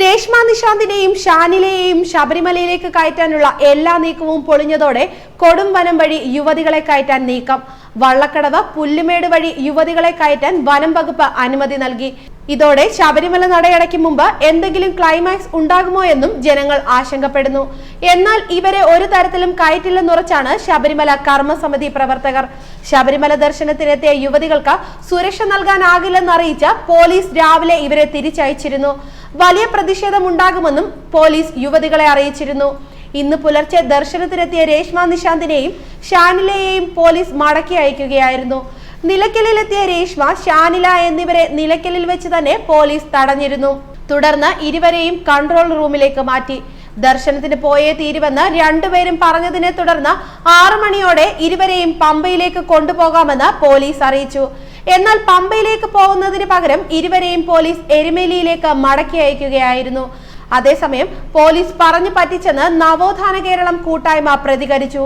രേഷ്മ നിഷാന്തിനെയും ഷാനിലെയും ശബരിമലയിലേക്ക് കയറ്റാനുള്ള എല്ലാ നീക്കവും പൊളിഞ്ഞതോടെ കൊടും വനം വഴി യുവതികളെ കയറ്റാൻ നീക്കം. വള്ളക്കടവ് പുല്ലുമേട് വഴി യുവതികളെ കയറ്റാൻ വനം വകുപ്പ് അനുമതി നൽകി. ഇതോടെ ശബരിമല നടയടയ്ക്ക് മുമ്പ് എന്തെങ്കിലും ക്ലൈമാക്സ് ഉണ്ടാകുമോ എന്നും ജനങ്ങൾ ആശങ്കപ്പെടുന്നു. എന്നാൽ ഇവരെ ഒരു തരത്തിലും കയറ്റില്ലെന്നുറച്ചാണ് ശബരിമല കർമ്മസമിതി പ്രവർത്തകർ. ശബരിമല ദർശനത്തിനെത്തിയ യുവതികൾക്ക് സുരക്ഷ നൽകാനാകില്ലെന്നറിയിച്ച് പോലീസ് രാവിലെ ഇവരെ തിരിച്ചയച്ചിരുന്നു. വലിയ പ്രതിഷേധമുണ്ടാകുമെന്നും പോലീസ് യുവതികളെ അറിയിച്ചിരുന്നു. ഇന്ന് പുലർച്ചെ ദർശനത്തിനെത്തിയ രേഷ്മ നിശാന്തിനെയും ഷാനിലയെയും പോലീസ് മടക്കി അയക്കുകയായിരുന്നു. നിലയ്ക്കലിലെത്തിയ രേഷ്മ ഷാനില എന്നിവരെ നിലയ്ക്കലിൽ വെച്ച് തന്നെ പോലീസ് തടഞ്ഞിരുന്നു. തുടർന്ന് ഇരുവരെയും കൺട്രോൾ റൂമിലേക്ക് മാറ്റി. ദർശനത്തിന് പോയേ തീരുവെന്ന് രണ്ടുപേരും പറഞ്ഞതിനെ തുടർന്ന് ആറു മണിയോടെ ഇരുവരെയും പമ്പയിലേക്ക് കൊണ്ടുപോകാമെന്ന് പോലീസ് അറിയിച്ചു. എന്നാൽ പമ്പയിലേക്ക് പോകുന്നതിന് പകരം ഇരുവരെയും പോലീസ് എരുമേലിയിലേക്ക് മടക്കി അയക്കുകയായിരുന്നു. അതേസമയം പോലീസ് പറഞ്ഞു പറ്റിച്ചെന്ന് നവോത്ഥാന കേരളം കൂട്ടായ്മ പ്രതികരിച്ചു.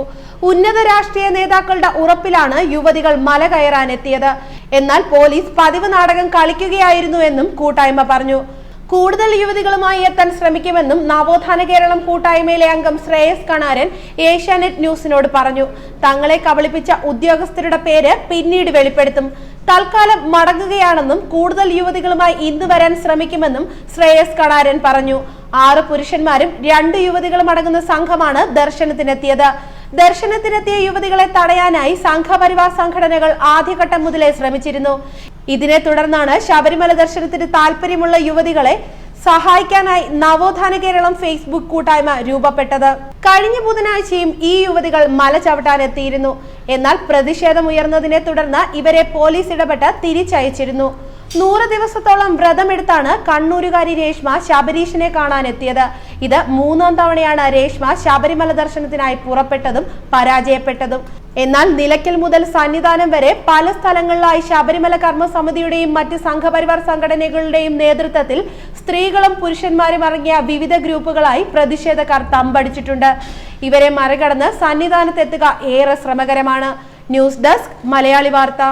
ഉന്നത രാഷ്ട്രീയ നേതാക്കളുടെ ഉറപ്പിലാണ് യുവതികൾ മല കയറാൻ എത്തിയത്. എന്നാൽ പോലീസ് പതിവ് നാടകം കളിക്കുകയായിരുന്നു എന്നും കൂട്ടായ്മ പറഞ്ഞു. കൂടുതൽ യുവതികളുമായി എത്താൻ ശ്രമിക്കുമെന്നും നവോത്ഥാന കേരളം കൂട്ടായ്മയിലെ അംഗം ശ്രേയസ് കണാരൻ ഏഷ്യാനെറ്റ് ന്യൂസിനോട് പറഞ്ഞു. തങ്ങളെ കബളിപ്പിച്ച ഉദ്യോഗസ്ഥരുടെ പേര് പിന്നീട് വെളിപ്പെടുത്തും. തൽക്കാലം മടങ്ങുകയാണെന്നും കൂടുതൽ യുവതികളുമായി ഇന്ന് വരാൻ ശ്രമിക്കുമെന്നും ശ്രേയസ് കണാരൻ പറഞ്ഞു. ആറ് പുരുഷന്മാരും രണ്ട് യുവതികളും അടങ്ങുന്ന സംഘമാണ് ദർശനത്തിനെത്തിയത്. ദർശനത്തിനെത്തിയ യുവതികളെ തടയാനായി സംഘപരിവാർ സംഘടനകൾ ആദ്യഘട്ടം മുതലേ ശ്രമിച്ചിരുന്നു. ഇതിനെ തുടർന്നാണ് ശബരിമല ദർശനത്തിന് താല്പര്യമുള്ള യുവതികളെ സഹായിക്കാനായി നവോത്ഥാന കേരളം ഫേസ്ബുക്ക് കൂട്ടായ്മ രൂപപ്പെട്ടത്. കഴിഞ്ഞ ബുധനാഴ്ചയും ഈ യുവതികൾ മല ചവിട്ടാൻ എത്തിയിരുന്നു എന്നാൽ പ്രതിഷേധം ഉയർന്നതിനെ തുടർന്ന് ഇവരെ പോലീസ് ഇടപെട്ട് തിരിച്ചയച്ചിരുന്നു. നൂറ് ദിവസത്തോളം വ്രതമെടുത്താണ് കണ്ണൂരുകാരി രേഷ്മ ശബരീഷിനെ കാണാനെത്തിയത്. ഇത് മൂന്നാം തവണയാണ് രേഷ്മ ശബരിമല ദർശനത്തിനായി പുറപ്പെട്ടതും പരാജയപ്പെട്ടതും. എന്നാൽ നിലയ്ക്കൽ മുതൽ സന്നിധാനം വരെ പല സ്ഥലങ്ങളിലായി ശബരിമല കർമ്മസമിതിയുടെയും മറ്റ് സംഘപരിവാർ സംഘടനകളുടെയും നേതൃത്വത്തിൽ സ്ത്രീകളും പുരുഷന്മാരും അടങ്ങിയ വിവിധ ഗ്രൂപ്പുകളായി പ്രതിഷേധക്കാർ തമ്പടിച്ചിട്ടുണ്ട്. ഇവരെ മറികടന്ന് സന്നിധാനത്തെത്തുക ഏറെ ശ്രമകരമാണ്. ന്യൂസ് ഡെസ്ക് മലയാളി വാർത്ത.